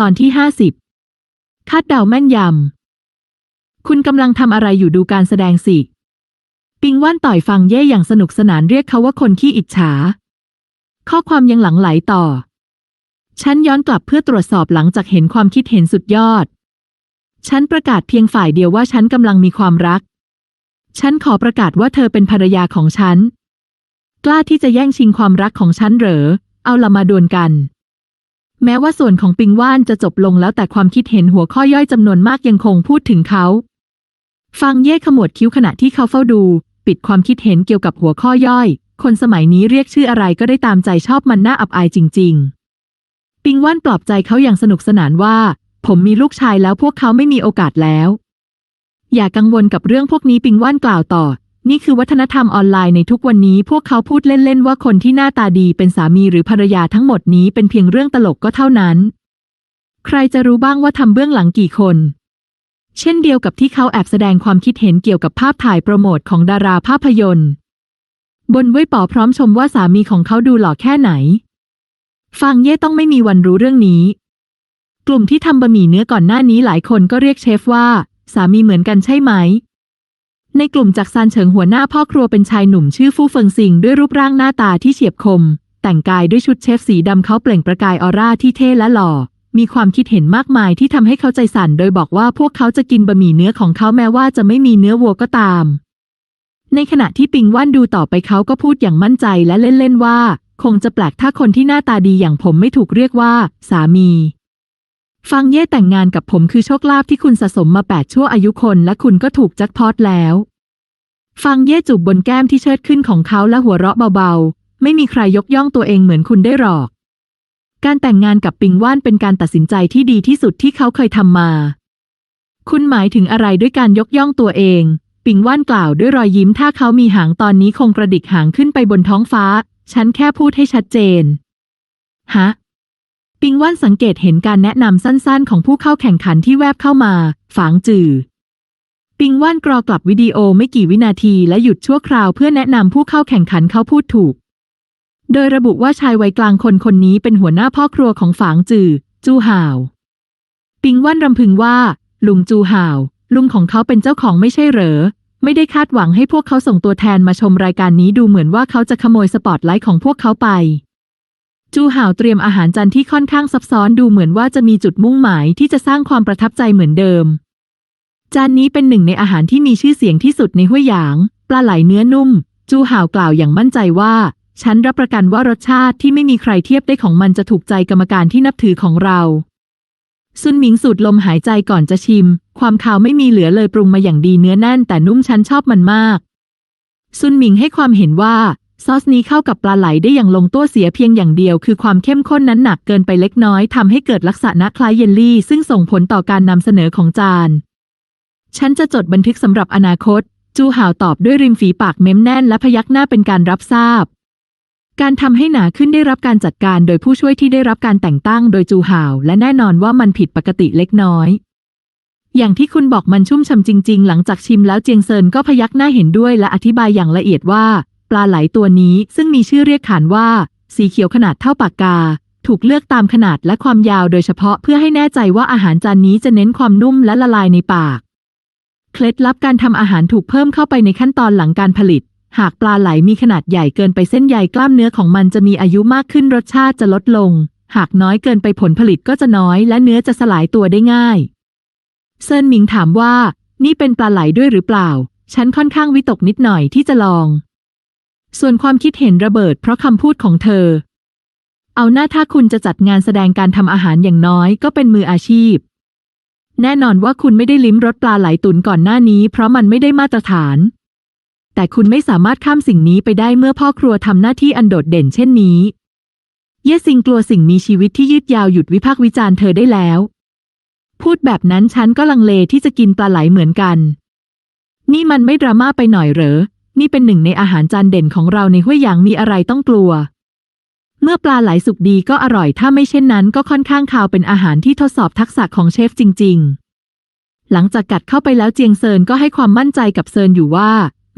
ตอนที่ห้าสิบคาดเดาแม่นยำ คุณกำลังทำอะไรอยู่ดูการแสดงสิ ปิงว่านต่อยฟังเย่อย่างสนุกสนานเรียกเขาว่าคนขี้อิจฉา ข้อความยังหลังไหลต่อ ฉันย้อนกลับเพื่อตรวจสอบหลังจากเห็นความคิดเห็นสุดยอด ฉันประกาศเพียงฝ่ายเดียวว่าฉันกำลังมีความรัก ฉันขอประกาศว่าเธอเป็นภรรยาของฉัน กล้าที่จะแย่งชิงความรักของฉันเหรอ เอาละมาดวลกัน แม้ว่าส่วนของปิงว่านจะจบลงแล้วแต่ความคิดเห็นหัวข้อย่อยจำนวนมากยังคงพูดถึงเขา ฟังเย่ขมวดคิ้วขณะที่เขาเฝ้าดู ปิดความคิดเห็นเกี่ยวกับหัวข้อย่อย คนสมัยนี้เรียกชื่ออะไรก็ได้ตามใจชอบมันน่าอับอายจริง ๆ ปิงว่านปลอบใจเขาอย่างสนุกสนานว่า ผมมีลูกชายแล้วพวกเขาไม่มีโอกาสแล้ว อย่ากังวลกับเรื่องพวกนี้ปิงว่านกล่าวต่อ นี่คือวัฒนธรรมออนไลน์ในทุกวันนี้พวกเขาพูดเล่นๆว่าคนที่หน้าตาดีเป็นสามีหรือภรรยาทั้งหมดนี้เป็นเพียงเรื่องตลกก็เท่านั้น ใครจะรู้บ้างว่าทำเบื้องหลังกี่คน เช่นเดียวกับที่เขาแอบแสดงความคิดเห็นเกี่ยวกับภาพถ่ายโปรโมทของดาราภาพยนตร์ บนเว่ยป๋อพร้อมชมว่าสามีของเขาดูหล่อแค่ไหน ฟังเย่ต้องไม่มีวันรู้เรื่องนี้ กลุ่มที่ทำบะหมี่เนื้อก่อนหน้านี้หลายคนก็เรียกเชฟว่า สามีเหมือนกันใช่ไหม ในกลุ่มจากซานเฉิงหัวหน้าพ่อครัวเป็นชายหนุ่มชื่อฟู่เฟิงซิงด้วยรูปร่างหน้าตาที่เฉียบคม แต่งกายด้วยชุดเชฟสีดำเขาเปล่งประกายออร่าที่เท่และหล่อ มีความคิดเห็นมากมายที่ทำให้เขาใจสั่นโดยบอกว่าพวกเขาจะกินบะหมี่เนื้อของเขาแม้ว่าจะไม่มีเนื้อวัวก็ตาม ในขณะที่ปิงว่านดูต่อไปเขาก็พูดอย่างมั่นใจและเล่นๆว่า คงจะแปลกถ้าคนที่หน้าตาดีอย่างผมไม่ถูกเรียกว่า สามี ฟังเย่แต่งงานกับผมคือโชคลาภที่คุณสะสมมาแปดชั่วอายุคน และคุณก็ถูกจ็คพอตแล้ว ฟังเย่จูบบนแก้มที่เชิดขึ้นของเขาและหัวเราะเบาๆ ไม่มีใครยกย่องตัวเองเหมือนคุณได้หรอก การแต่งงานกับปิงว่านเป็นการตัดสินใจที่ดีที่สุดที่เขาเคยทำมา คุณหมายถึงอะไรด้วยการยกย่องตัวเอง ปิงว่านกล่าวด้วยรอยยิ้มถ้าเขามีหางตอนนี้คงกระดิกหางขึ้นไปบนท้องฟ้า ฉันแค่พูดให้ชัดเจน ฮะ ปิงว่านสังเกตเห็นการแนะนำสั้นๆ ของผู้เข้าแข่งขันที่แวบเข้ามา ฝางจือ ปิงว่านกรอกลับวิดีโอไม่กี่วินาทีและหยุดชั่วคราวเพื่อแนะนำผู้เข้าแข่งขันเขาพูดถูก โดยระบุว่าชายวัยกลางคนคนนี้เป็นหัวหน้าพ่อครัวของฝางจือ จูห่าว ปิงว่านรำพึงว่า ลุงจูห่าว ลุงของเขาเป็นเจ้าของไม่ใช่เหรอ ไม่ได้คาดหวังให้พวกเขาส่งตัวแทนมาชมรายการนี้ดูเหมือนว่าเขาจะขโมยสปอตไลท์ของพวกเขาไป จูห่าวเตรียมอาหารจานที่ค่อนข้างซับซ้อนดูเหมือนว่าจะมีจุดมุ่งหมายที่จะสร้างความประทับใจเหมือนเดิม จานนี้เป็นหนึ่งในอาหารที่มีชื่อเสียงที่สุดในห้วยหยาง ปลาไหลเนื้อนุ่ม จูห่าวกล่าวอย่างมั่นใจว่า ฉันรับประกันว่ารสชาติที่ไม่มีใครเทียบได้ของมันจะถูกใจกรรมการที่นับถือของเราซุนหมิงสูดลมหายใจก่อนจะชิม ความคาวไม่มีเหลือเลยปรุงมาอย่างดีเนื้อแน่นแต่นุ่มฉันชอบมันมากซุนหมิงให้ความเห็นว่า ซอสนี้เข้ากับปลาไหลได้อย่างลงตัวเสียเพียงอย่างเดียวคือความเข้มข้นนั้นหนักเกินไปเล็กน้อยทำให้เกิดลักษณะคล้ายเยลลี่ ซึ่งส่งผลต่อการนำเสนอของจาน ฉันจะจดบันทึกสำหรับอนาคต จูห่าวตอบด้วยริมฝีปากเม้มแน่นและพยักหน้าเป็นการรับทราบ การทำให้หนาขึ้นได้รับการจัดการโดยผู้ช่วยที่ได้รับการแต่งตั้งโดยจูห่าว และแน่นอนว่ามันผิดปกติเล็กน้อยอย่างที่คุณบอกมันชุ่มฉ่ำจริง ๆ หลังจากชิมแล้วเจียงเซินก็พยักหน้าเห็นด้วยและอธิบายอย่างละเอียดว่า ปลาไหลตัวนี้ซึ่งมีชื่อเรียกขานว่า สีเขียวขนาดเท่าปากกา ถูกเลือกตามขนาดและความยาวโดยเฉพาะเพื่อให้แน่ใจว่าอาหารจานนี้จะเน้นความนุ่มและละลายในปาก เคล็ดลับการทำอาหารถูกเพิ่มเข้าไปในขั้นตอนหลังการผลิต หากปลาไหลมีขนาดใหญ่เกินไปเส้นใยกล้ามเนื้อของมันจะมีอายุมากขึ้นรสชาติจะลดลง หากน้อยเกินไปผลผลิตก็จะน้อยและเนื้อจะสลายตัวได้ง่ายเซินหมิงถามว่า นี่เป็นปลาไหลด้วยหรือเปล่า ฉันค่อนข้างวิตกนิดหน่อยที่จะลอง ส่วนความคิดเห็นระเบิดเพราะคำพูดของเธอ เอาหน้าถ้าคุณจะจัดงานแสดงการทำอาหารอย่างน้อยก็เป็นมืออาชีพ แน่นอนว่าคุณไม่ได้ลิ้มรสปลาไหลตุนก่อนหน้านี้ เพราะมันไม่ได้มาตรฐาน แต่คุณไม่สามารถข้ามสิ่งนี้ไปได้เมื่อพ่อครัวทำหน้าที่อันโดดเด่นเช่นนี้ เย่ซิงกลัวสิ่งมีชีวิตที่ยืดยาวหยุดวิพากษ์วิจารณ์เธอได้แล้ว พูดแบบนั้นฉันก็ลังเลที่จะกินปลาไหลเหมือนกัน นี่มันไม่ดราม่าไปหน่อยเหรอ นี่เป็นหนึ่งในอาหารจานเด่นของเราในห้วยหยางมีอะไรต้องกลัว เมื่อปลาไหลสุกดีก็อร่อย ถ้าไม่เช่นนั้นก็ค่อนข้างคาวเป็นอาหารที่ทดสอบทักษะของเชฟจริง ๆ หลังจากกัดเข้าไปแล้วเจียงเซินก็ให้ความมั่นใจกับเซินอยู่ว่า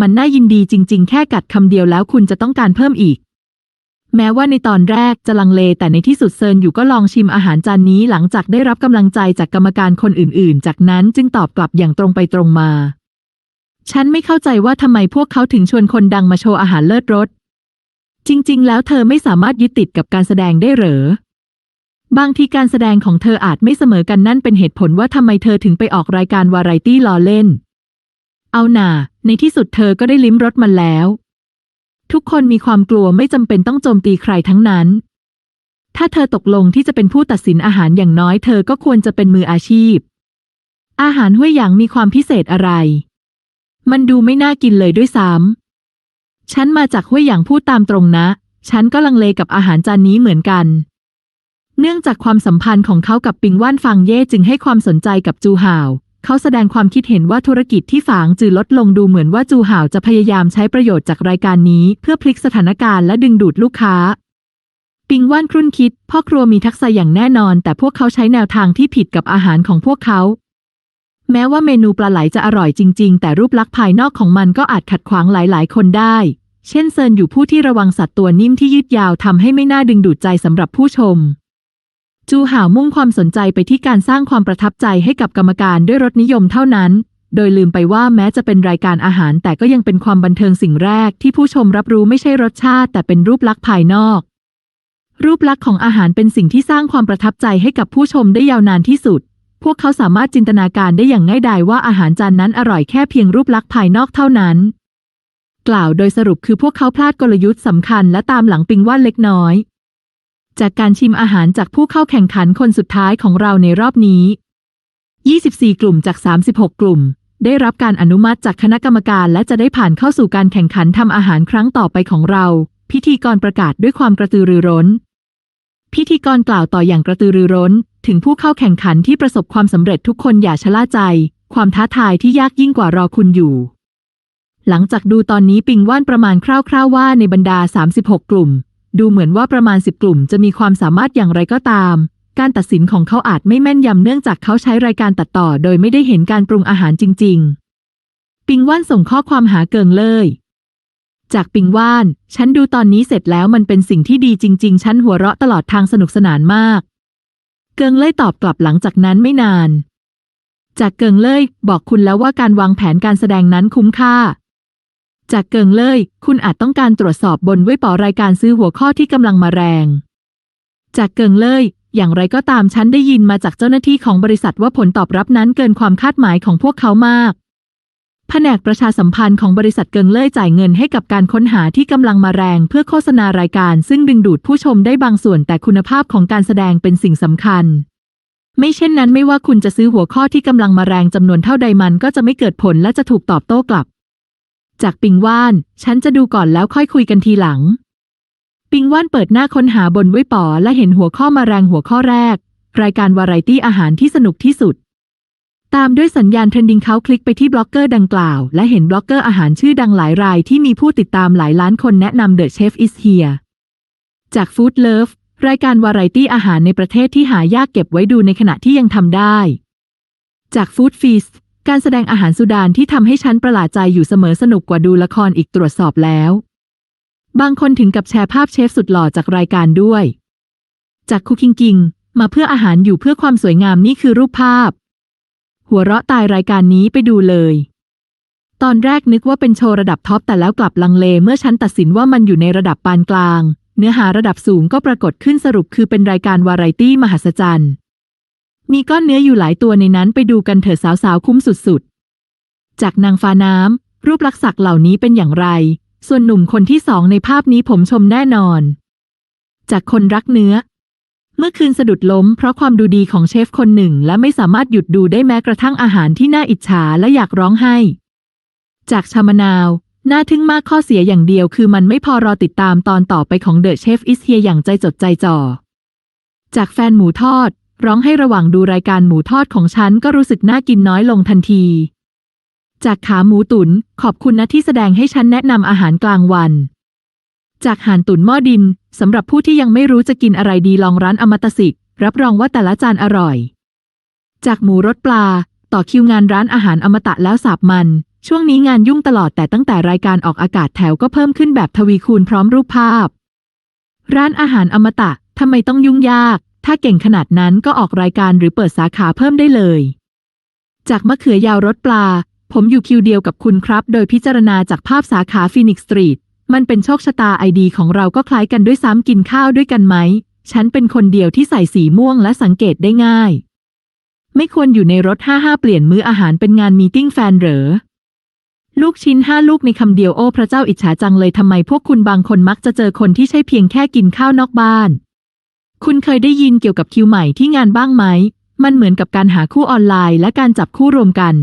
มันน่ายินดีจริง ๆ แค่กัดคำเดียวแล้วคุณจะต้องการเพิ่มอีก แม้ว่าในตอนแรกจะลังเลแต่ในที่สุดเซินอยู่ก็ลองชิมอาหารจานนี้ หลังจากได้รับกำลังใจจากกรรมการคนอื่น ๆ จากนั้นจึงตอบกลับอย่างตรงไปตรงมา ฉันไม่เข้าใจว่าทำไมพวกเขาถึงชวนคนดังมาโชว์อาหารเลิศรส จริง ๆ แล้วเธอไม่สามารถยึดติดกับการแสดงได้หรอบางทีการแสดงของเธออาจไม่เสมอกันนั่นเป็นเหตุผลว่าทำไมเธอถึงไปออกรายการวาไรตี้ล้อเล่น เอาหน่า ในที่สุดเธอก็ได้ลิ้มรสมันแล้ว ทุกคนมีความกลัวไม่จำเป็นต้องโจมตีใครทั้งนั้น ถ้าเธอตกลงที่จะเป็นผู้ตัดสินอาหารอย่างน้อยเธอก็ควรจะเป็นมืออาชีพ อาหารห้วยหยางมีความพิเศษอะไร มันดูไม่น่ากินเลยด้วยซ้ำฉันมาจากห้วยหยางพูดตามตรงนะ ฉันก็ลังเลกับอาหารจานนี้เหมือนกัน เนื่องจากความสัมพันธ์ของเขากับปิงว่านฟางเย่จึงให้ความสนใจกับจูห่าวเขาแสดงความคิดเห็นว่าธุรกิจที่ฝางจือลดลงดูเหมือนว่าจูห่าวจะพยายามใช้ประโยชน์จากรายการนี้ เพื่อพลิกสถานการณ์และดึงดูดลูกค้า ปิงว่านครุ่นคิด พ่อครัวมีทักษะอย่างแน่นอน แต่พวกเขาใช้แนวทางที่ผิดกับอาหารของพวกเขา แม้ว่าเมนูปลาไหลจะอร่อยจริง ๆ แต่รูปลักษณ์ภายนอกของมันก็อาจขัดขวางหลายๆ คนได้ เช่นเซินอยู่ผู้ที่ระวังสัตว์ตัวนิ่มที่ยืดยาวทำให้ไม่น่าดึงดูดใจสำหรับผู้ชม จูห่าวมุ่งความสนใจไปที่การสร้างความประทับใจให้กับกรรมการด้วยรสนิยมเท่านั้น โดยลืมไปว่าแม้จะเป็นรายการอาหาร แต่ก็ยังเป็นความบันเทิงสิ่งแรกที่ผู้ชมรับรู้ไม่ใช่รสชาติ แต่เป็นรูปลักษณ์ภายนอก รูปลักษณ์ของอาหารเป็นสิ่งที่สร้างความประทับใจให้กับผู้ชมได้ยาวนานที่สุด พวกเขาสามารถจินตนาการได้อย่างง่ายดายว่าอาหารจานนั้นอร่อยแค่เพียงรูปลักษณ์ภายนอกเท่านั้น กล่าวโดยสรุปคือพวกเขาพลาดกลยุทธ์สำคัญและตามหลังปิงว่านเล็กน้อย จากการชิมอาหารจากผู้เข้าแข่งขันคนสุดท้ายของเราในรอบนี้ 24 กลุ่มจาก 36 กลุ่ม ได้รับการอนุมัติจากคณะกรรมการและจะได้ผ่านเข้าสู่การแข่งขันทำอาหารครั้งต่อไปของเรา พิธีกรประกาศด้วยความกระตือรือร้น พิธีกรกล่าวต่ออย่างกระตือรือร้น ถึงผู้เข้าแข่งขันที่ประสบความสำเร็จทุกคนอย่าชะล่าใจ ความท้าทายที่ยากยิ่งกว่ารอคุณอยู่ หลังจากดูตอนนี้ปิงว่านประมาณคร่าวๆว่าในบรรดา 36 กลุ่ม ดูเหมือนว่าประมาณ 10 กลุ่มจะมีความสามารถอย่างไรก็ตาม การตัดสินของเขาอาจไม่แม่นยำเนื่องจากเขาใช้รายการตัดต่อ โดยไม่ได้เห็นการปรุงอาหารจริง ๆ ปิงว่านส่งข้อความหาเกิงเลย จากปิงว่าน ฉันดูตอนนี้เสร็จแล้วมันเป็นสิ่งที่ดีจริง ๆ ฉันหัวเราะตลอดทางสนุกสนานมาก เกิงเล่ยตอบกลับหลังจากนั้นไม่นาน จากเกิงเล่ยบอกคุณแล้วว่าการวางแผนการแสดงนั้นคุ้มค่า จากเกิงเล่ยคุณอาจต้องการตรวจสอบบนเว็บปอรายการซื้อหัวข้อที่กำลังมาแรง จากเกิงเล่ยอย่างไรก็ตามฉันได้ยินมาจากเจ้าหน้าที่ของบริษัทว่าผลตอบรับนั้นเกินความคาดหมายของพวกเขามาก แผนกประชาสัมพันธ์ของบริษัทเกิงเล่ยจ่ายเงินให้กับการค้นหาที่กำลังมาแรงเพื่อโฆษณารายการซึ่งดึงดูดผู้ชมได้บางส่วนแต่คุณภาพของการแสดงเป็นสิ่งสำคัญ ไม่เช่นนั้นไม่ว่าคุณจะซื้อหัวข้อที่กำลังมาแรงจำนวนเท่าใดมันก็จะไม่เกิดผลและจะถูกตอบโต้กลับ จากปิงว่าน ฉันจะดูก่อนแล้วค่อยคุยกันทีหลัง ปิงว่านเปิดหน้าค้นหาบนเว่ยป๋อและเห็นหัวข้อมาแรงหัวข้อแรก รายการวาไรตี้อาหารที่สนุกที่สุด ตามด้วยสัญญาณเทรนดิ้งเขาคลิกไปที่บล็อกเกอร์ดังกล่าว และเห็นบล็อกเกอร์อาหารชื่อดังหลายรายที่มีผู้ติดตามหลายล้านคนแนะนำ The Chef is here จาก Food Love รายการวาไรตี้อาหารในประเทศที่หายากเก็บไว้ดูในขณะที่ยังทำได้ จาก Food Feast การแสดงอาหารสุดานที่ทำให้ฉันประหลาดใจอยู่เสมอสนุกกว่าดูละครอีกตรวจสอบแล้ว บางคนถึงกับแชร์ภาพเชฟสุดหล่อจากรายการด้วย จากคุกคิงกิงมาเพื่ออาหารอยู่เพื่อความสวยงามนี่คือรูปภาพ หัวเราะตายรายการนี้ไปดูเลย ตอนแรกนึกว่าเป็นโชว์ระดับท็อปแต่แล้วกลับลังเลเมื่อฉันตัดสินว่ามันอยู่ในระดับปานกลาง เนื้อหาระดับสูงก็ปรากฏขึ้นสรุปคือเป็นรายการวาไรตี้มหัศจรรย์มีก้อนเนื้ออยู่หลายตัวในนั้นไปดูกันเถอะสาวๆคุ้มสุดๆ จากนางฟ้าน้ำ รูปลักษณ์เหล่านี้เป็นอย่างไร ส่วนหนุ่มคนที่สองในภาพนี้ผมชมแน่นอน จากคนรักเนื้อ เมื่อคืนสะดุดล้มเพราะความดูดีของเชฟคนหนึ่ง และไม่สามารถหยุดดูได้แม้กระทั่งอาหารที่น่าอิจฉาและอยากร้องไห้ จากชามนาว น่าทึ่งมากข้อเสียอย่างเดียวคือมันไม่พอรอติดตามตอนต่อไปของเดอะเชฟอิสเฮียอย่างใจจดใจจ่อ จากแฟนหมูทอด ร้องให้ระหว่างดูรายการหมูทอดของฉันก็รู้สึกน่ากินน้อยลงทันที จากขาหมูตุ๋นขอบคุณนะที่แสดงให้ฉันแนะนำอาหารกลางวัน จากห่านตุ๋นหม้อดิน สำหรับผู้ที่ยังไม่รู้จะกินอะไรดีลองร้านอมตะสิกรับรองว่าแต่ละจานอร่อย จากหมูรสปลา ต่อคิวงานร้านอาหารอมตะแล้วสาบมัน ช่วงนี้งานยุ่งตลอดแต่ตั้งแต่รายการออกอากาศแถวก็เพิ่มขึ้นแบบทวีคูณพร้อมรูปภาพ ร้านอาหารอมตะทำไมต้องยุ่งยาก ถ้าเก่งขนาดนั้นก็ออกรายการหรือเปิดสาขาเพิ่มได้เลย จากมะเขือยาวรถปลา ผมอยู่คิวเดียวกับคุณครับ โดยพิจารณาจากภาพสาขาฟินิกสตรีท มันเป็นโชคชะตาไอดีของเราก็คล้ายกันด้วยซ้ำกินข้าวด้วยกันไหม ฉันเป็นคนเดียวที่ใส่สีม่วงและสังเกตได้ง่าย ไม่ควรอยู่ในรถ 55 เปลี่ยนมื้ออาหารเป็นงานมีติ้งแฟนเหรอ ลูกชิ้นห้าลูกในคำเดียวโอ้พระเจ้าอิจฉาจังเลยทำไมพวกคุณบางคนมักจะเจอคนที่ใช่เพียงแค่กินข้าวนอกบ้าน คุณเคยได้ยินเกี่ยวกับคิวใหม่ที่งานบ้างไหม มันเหมือนกับการหาคู่ออนไลน์และการจับคู่รวมกัน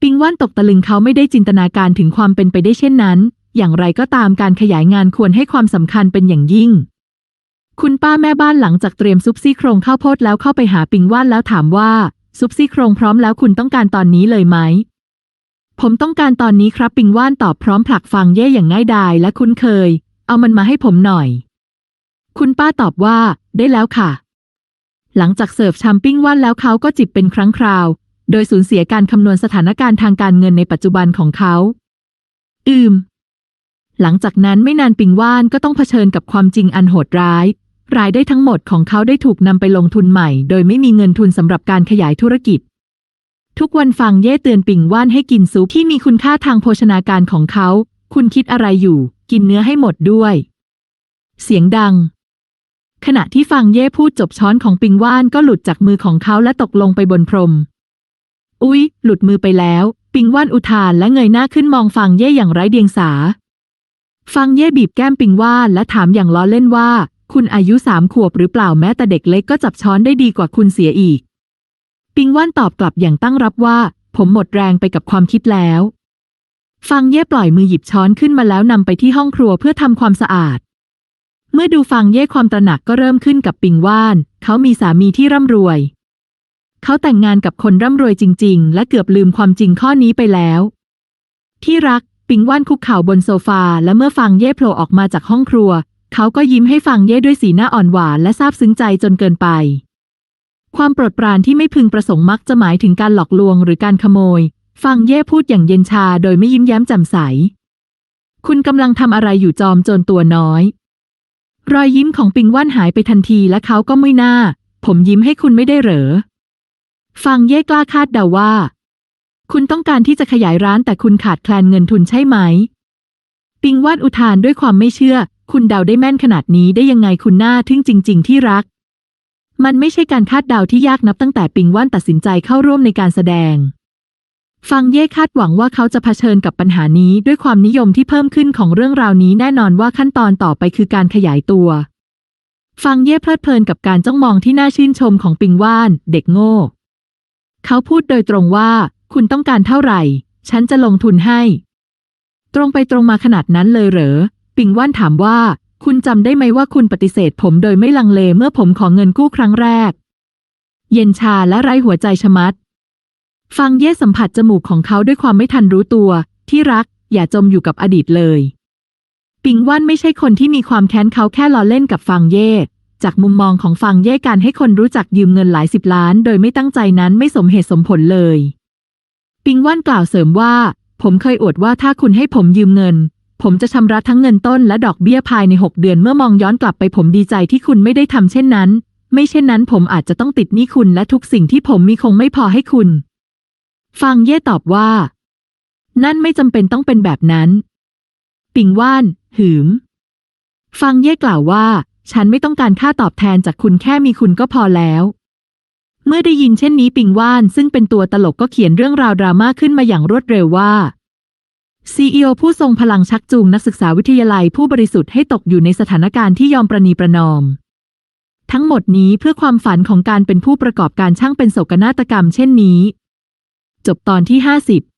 ปิงว่านตกตะลึงเขาไม่ได้จินตนาการถึงความเป็นไปได้เช่นนั้น อย่างไรก็ตามการขยายงานควรให้ความสำคัญเป็นอย่างยิ่ง คุณป้าแม่บ้านหลังจากเตรียมซุปซี่โครงข้าวโพดแล้วเข้าไปหาปิงว่านแล้วถามว่า ซุปซี่โครงพร้อมแล้วคุณต้องการตอนนี้เลยไหม ผมต้องการตอนนี้ครับปิงว่านตอบพร้อมผลักฟังเย่อย่างง่ายดายและคุ้นเคย เอามันมาให้ผมหน่อย คุณป้าตอบว่า ได้แล้วค่ะ หลังจากเสิร์ฟชามปิ้งว่านแล้วเขาก็จิบเป็นครั้งคราว โดยสูญเสียการคำนวณสถานการณ์ทางการเงินในปัจจุบันของเขา อืม หลังจากนั้นไม่นานปิงว่านก็ต้องเผชิญกับความจริงอันโหดร้าย รายได้ทั้งหมดของเขาได้ถูกนำไปลงทุนใหม่ โดยไม่มีเงินทุนสำหรับการขยายธุรกิจ ทุกวันฟังเย่เตือนปิงว่านให้กินซุปที่มีคุณค่าทางโภชนาการของเขา คุณคิดอะไรอยู่ กินเนื้อให้หมดด้วย เสียงดัง ขณะที่ฟังเย่พูดจบช้อนของปิงว่านก็หลุดจากมือของเขาและตกลงไปบนพรม อุ๊ย หลุดมือไปแล้ว ปิงว่านอุทานและเงยหน้าขึ้นมองฟังเย่อย่างไร้เดียงสา ฟังเย่บีบแก้มปิงว่านและถามอย่างล้อเล่นว่า คุณอายุสามขวบหรือเปล่าแม้แต่เด็กเล็กก็จับช้อนได้ดีกว่าคุณเสียอีก ปิงว่านตอบกลับอย่างตั้งรับว่า ผมหมดแรงไปกับความคิดแล้ว ฟังเย่ปล่อยมือหยิบช้อนขึ้นมาแล้วนำไปที่ห้องครัวเพื่อทำความสะอาด เมื่อดูฟังเย่ความตระหนักก็เริ่มขึ้นกับปิงว่าน เขามีสามีที่ร่ำรวย เขาแต่งงานกับคนร่ำรวยจริง ๆ และเกือบลืมความจริงข้อนี้ไปแล้ว ที่รัก ปิงว่านคุกเข่าบนโซฟา และเมื่อฟังเย่โผล่ออกมาจากห้องครัว เขาก็ยิ้มให้ฟังเย่ด้วยสีหน้าอ่อนหวานและซาบซึ้งใจจนเกินไป ความโปรดปรานที่ไม่พึงประสงค์มักจะหมายถึงการหลอกลวงหรือการขโมยฟังเย่พูดอย่างเย็นชาโดยไม่ยิ้มแย้มแจ่มใส คุณกำลังทำอะไรอยู่จอมโจรตัวน้อย รอยยิ้มของปิงว่านหายไปทันทีและเขาก็ไม่น่าผมยิ้มให้คุณไม่ได้เหรอฟังเย่กล้าคาดเดาว่า คุณต้องการที่จะขยายร้านแต่คุณขาดแคลนเงินทุนใช่ไหม ปิงว่านอุทานด้วยความไม่เชื่อ คุณเดาได้แม่นขนาดนี้ได้ยังไงคุณหน้าทึ่งจริง ๆ ที่รัก มันไม่ใช่การคาดเดาที่ยากนับตั้งแต่ปิงว่านตัดสินใจเข้าร่วมในการแสดง ฟังเย่คาดหวังว่าเขาจะเผชิญกับปัญหานี้ด้วยความนิยมที่เพิ่มขึ้นของเรื่องราวนี้แน่นอนว่าขั้นตอนต่อไปคือการขยายตัว ฟังเย่เพลิดเพลินกับการจ้องมองที่น่าชื่นชมของปิงว่าน เด็กโง่ เขาพูดโดยตรงว่า คุณต้องการเท่าไหร่ ฉันจะลงทุนให้ ตรงไปตรงมาขนาดนั้นเลยเหรอ ปิงว่านถามว่า คุณจำได้ไหมว่าคุณปฏิเสธผมโดยไม่ลังเลเมื่อผมขอเงินกู้ครั้งแรก เย็นชาและไร้หัวใจชะมัด ฟังเย่สัมผัสจมูกของเขาด้วยความไม่ทันรู้ตัว ที่รัก อย่าจมอยู่กับอดีตเลย ปิงว่านไม่ใช่คนที่มีความแค้นเขาแค่ล้อเล่นกับฟังเย่จากมุมมองของฟังเย่การให้คนรู้จักยืมเงินหลายสิบล้าน โดยไม่ตั้งใจนั้นไม่สมเหตุสมผลเลย ปิงว่านกล่าวเสริมว่า ผมเคยอวดว่าถ้าคุณให้ผมยืมเงิน ผมจะชำระทั้งเงินต้นและดอกเบี้ยภายในหกเดือนเมื่อมองย้อนกลับไปผมดีใจที่คุณไม่ได้ทำเช่นนั้น ไม่เช่นนั้นผมอาจจะต้องติดหนี้คุณและทุกสิ่งที่ผมมีคงไม่พอให้คุณ ฟังเย่ตอบว่า นั่นไม่จำเป็นต้องเป็นแบบนั้น ปิงว่าน หืม ฟังเย่กล่าวว่า ฉันไม่ต้องการค่าตอบแทนจากคุณแค่มีคุณก็พอแล้ว เมื่อได้ยินเช่นนี้ปิงว่านซึ่งเป็นตัวตลกก็เขียนเรื่องราวดราม่าขึ้นมาอย่างรวดเร็วว่าซีอผู้ทรงพลังชักจูงนักศึกษาวิทยาลัยผู้บริสุทธิ์ให้ตกอยู่ในสถานการณ์ที่ยอมประนีประนอม ทั้งหมดนี้เพื่อความฝันของการเป็นผู้ประกอบการช่างเป็นโศกนาฏกรรมเช่นนี้ จบตอนที่ 50